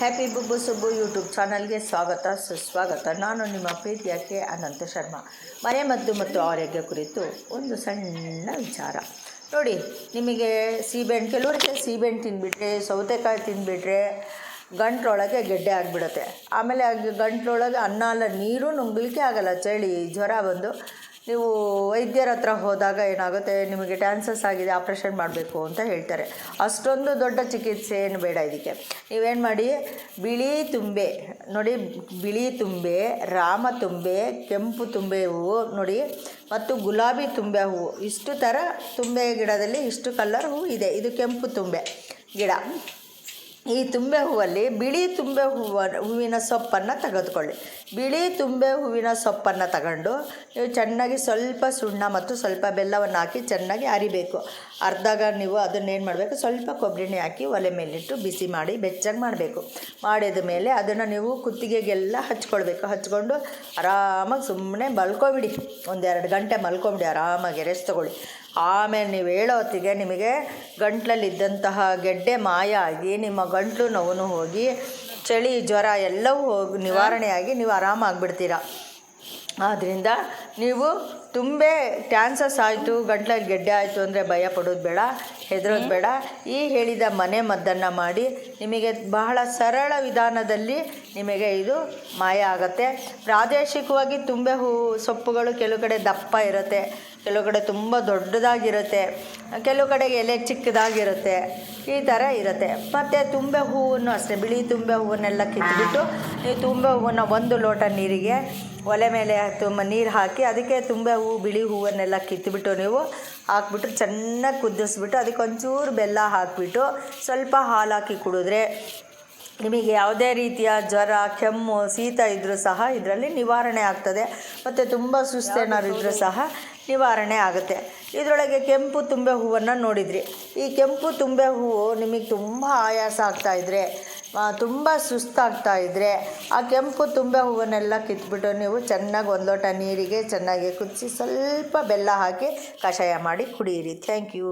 Happy ಬುಬ್ಬು Subbu YouTube ಚಾನಲ್ಗೆ ಸ್ವಾಗತ, ಸುಸ್ವಾಗತ. ನಾನು ನಿಮ್ಮ ಪ್ರೀತಿಯ ಕೆ ಅನಂತ ಶರ್ಮಾ. ಮನೆ ಮದ್ದು ಮತ್ತು ಆರೋಗ್ಯ ಕುರಿತು ಒಂದು ಸಣ್ಣ ವಿಚಾರ. ನೋಡಿ, ನಿಮಗೆ ಸೀಬೆಹಣ್ಣು, ಕೆಲವರಿಗೆ ಸೀಬೆಹಣ್ಣು ತಿಂದುಬಿಟ್ರೆ ಸೌತೆಕಾಯಿ ತಿಂದುಬಿಟ್ರೆ ಗಂಟ್ಲೊಳಗೆ ಗೆಡ್ಡೆ ಆಗಿಬಿಡುತ್ತೆ. ಆಮೇಲೆ ಗಂಟ್ಲೊಳಗೆ ಅನ್ನ, ಅಲ್ಲ ನೀರು ನುಂಗ್ಲಿಕ್ಕೆ ಆಗಲ್ಲ. ಚಳಿ, ಜ್ವರ ಬಂದು ನೀವು ವೈದ್ಯರ ಹತ್ರ ಹೋದಾಗ ಏನಾಗುತ್ತೆ? ನಿಮಗೆ ಟ್ಯಾನ್ಸಸ್ ಆಗಿದೆ, ಆಪ್ರೇಷನ್ ಮಾಡಬೇಕು ಅಂತ ಹೇಳ್ತಾರೆ. ಅಷ್ಟೊಂದು ದೊಡ್ಡ ಚಿಕಿತ್ಸೆ ಏನು ಬೇಡ ಇದಕ್ಕೆ. ನೀವೇನು ಮಾಡಿ? ಬಿಳಿ ತುಂಬೆ. ನೋಡಿ, ಬಿಳಿ ತುಂಬೆ, ರಾಮ ತುಂಬೆ, ಕೆಂಪು ತುಂಬೆ ಹೂವು ನೋಡಿ, ಮತ್ತು ಗುಲಾಬಿ ತುಂಬೆ ಹೂವು. ಇಷ್ಟು ಥರ ತುಂಬೆ ಗಿಡದಲ್ಲಿ ಇಷ್ಟು ಕಲರ್ ಹೂವು ಇದೆ. ಇದು ಕೆಂಪು ತುಂಬೆ ಗಿಡ. ಈ ತುಂಬೆ ಹೂವಲ್ಲಿ ಬಿಳಿ ತುಂಬೆ ಹೂವ, ಹೂವಿನ ಸೊಪ್ಪನ್ನು ತೆಗೆದುಕೊಳ್ಳಿ. ಬಿಳಿ ತುಂಬೆ ಹೂವಿನ ಸೊಪ್ಪನ್ನು ತಗೊಂಡು ನೀವು ಚೆನ್ನಾಗಿ ಸ್ವಲ್ಪ ಸುಣ್ಣ ಮತ್ತು ಸ್ವಲ್ಪ ಬೆಲ್ಲವನ್ನು ಹಾಕಿ ಚೆನ್ನಾಗಿ ಅರಿಬೇಕು. ಅರ್ಧಾಗ ನೀವು ಅದನ್ನೇನು ಮಾಡಬೇಕು? ಸ್ವಲ್ಪ ಕೊಬ್ಬರಿಣಿ ಹಾಕಿ ಒಲೆ ಮೇಲಿಟ್ಟು ಬಿಸಿ ಮಾಡಿ ಬೆಚ್ಚಗೆ ಮಾಡಬೇಕು. ಮಾಡಿದ ಮೇಲೆ ಅದನ್ನು ನೀವು ಕುತ್ತಿಗೆಗೆಲ್ಲ ಹಚ್ಕೊಳ್ಬೇಕು. ಹಚ್ಕೊಂಡು ಆರಾಮಾಗಿ ಸುಮ್ಮನೆ ಮಲ್ಕೊಬಿಡಿ. ಒಂದೆರಡು ಗಂಟೆ ಮಲ್ಕೊಂಬಿಡಿ, ಆರಾಮಾಗಿ ರೆಸ್ಟ್ ತೊಗೊಳ್ಳಿ. ಆಮೇಲೆ ನೀವು ಹೇಳೋ ಹೊತ್ತಿಗೆ ನಿಮಗೆ ಗಂಟ್ಲಲ್ಲಿದ್ದಂತಹ ಗೆಡ್ಡೆ ಮಾಯ ಆಗಿ ನಿಮ್ಮ ಗಂಟ್ಲು ನೋವು ಹೋಗಿ, ಚಳಿ, ಜ್ವರ ಎಲ್ಲವೂ ಹೋಗಿ ನಿವಾರಣೆಯಾಗಿ ನೀವು ಆರಾಮಾಗಿಬಿಡ್ತೀರ ಆದ್ದರಿಂದ ನೀವು ತುಂಬೆ ಕ್ಯಾನ್ಸರ್ಸ್ ಆಯಿತು, ಗಂಟ್ಲಲ್ಲಿ ಗೆಡ್ಡೆ ಆಯಿತು ಅಂದರೆ ಭಯ ಪಡೋದು ಬೇಡ, ಹೆದರೋದು ಬೇಡ. ಈ ಹೇಳಿದ ಮನೆ ಮದ್ದನ್ನು ಮಾಡಿ ನಿಮಗೆ ಬಹಳ ಸರಳ ವಿಧಾನದಲ್ಲಿ ನಿಮಗೆ ಇದು ಮಾಯ ಆಗುತ್ತೆ. ಪ್ರಾದೇಶಿಕವಾಗಿ ತುಂಬೆ ಹೂ ಸೊಪ್ಪುಗಳು ಕೆಲವು ಕಡೆ ದಪ್ಪ ಇರುತ್ತೆ. ಕೆಲವು ಕಡೆ ತುಂಬ ದೊಡ್ಡದಾಗಿರುತ್ತೆ ಕೆಲವು ಕಡೆ ಎಲೆ ಚಿಕ್ಕದಾಗಿರುತ್ತೆ, ಈ ಥರ ಇರುತ್ತೆ. ಮತ್ತು ತುಂಬೆ ಹೂವನ್ನು ಅಷ್ಟೇ, ಬಿಳಿ ತುಂಬೆ ಹೂವನ್ನೆಲ್ಲ ಕಿತ್ಬಿಟ್ಟು ಈ ತುಂಬೆ ಹೂವನ್ನು ಒಂದು ಲೋಟ ನೀರಿಗೆ ಒಲೆ ಮೇಲೆ ತುಂಬ ನೀರು ಹಾಕಿ ಅದಕ್ಕೆ ತುಂಬೆ ಹೂವು ಬಿಳಿ ಹೂವನ್ನೆಲ್ಲ ಕಿತ್ತುಬಿಟ್ಟು ನೀವು ಹಾಕ್ಬಿಟ್ಟು ಚೆನ್ನಾಗಿ ಕುದಿಸ್ಬಿಟ್ಟು ಅದಕ್ಕೆ ಒಂಚೂರು ಬೆಲ್ಲ ಹಾಕಿಬಿಟ್ಟು ಸ್ವಲ್ಪ ಹಾಲು ಹಾಕಿ ಕುಡಿದ್ರೆ ನಿಮಗೆ ಯಾವುದೇ ರೀತಿಯ ಜ್ವರ ಕೆಮ್ಮು ಶೀತ ಇದ್ದರೂ ಸಹ ಇದರಲ್ಲಿ ನಿವಾರಣೆ ಆಗ್ತದೆ. ಮತ್ತು ತುಂಬ ಸುಸ್ತೇನಾದ್ರು ಇದ್ದರೂ ಸಹ ನಿವಾರಣೆ ಆಗುತ್ತೆ. ಇದರೊಳಗೆ ಕೆಂಪು ತುಂಬೆ ಹೂವನ್ನು ನೋಡಿದ್ರಿ. ಈ ಕೆಂಪು ತುಂಬೆ ಹೂವು ನಿಮಗೆ ತುಂಬ ಆಯಾಸ ಆಗ್ತಾಯಿದ್ರೆ ತುಂಬ ಸುಸ್ತಾಗ್ತಾ ಇದ್ದರೆ ಆ ಕೆಂಪು ತುಂಬೆ ಹೂವನ್ನೆಲ್ಲ ಕಿತ್ಬಿಟ್ಟು ನೀವು ಚೆನ್ನಾಗಿ ಒಂದು ಲೋಟ ನೀರಿಗೆ ಚೆನ್ನಾಗಿ ಕುದಿಸಿ ಸ್ವಲ್ಪ ಬೆಲ್ಲ ಹಾಕಿ ಕಷಾಯ ಮಾಡಿ ಕುಡಿಯಿರಿ. Thank you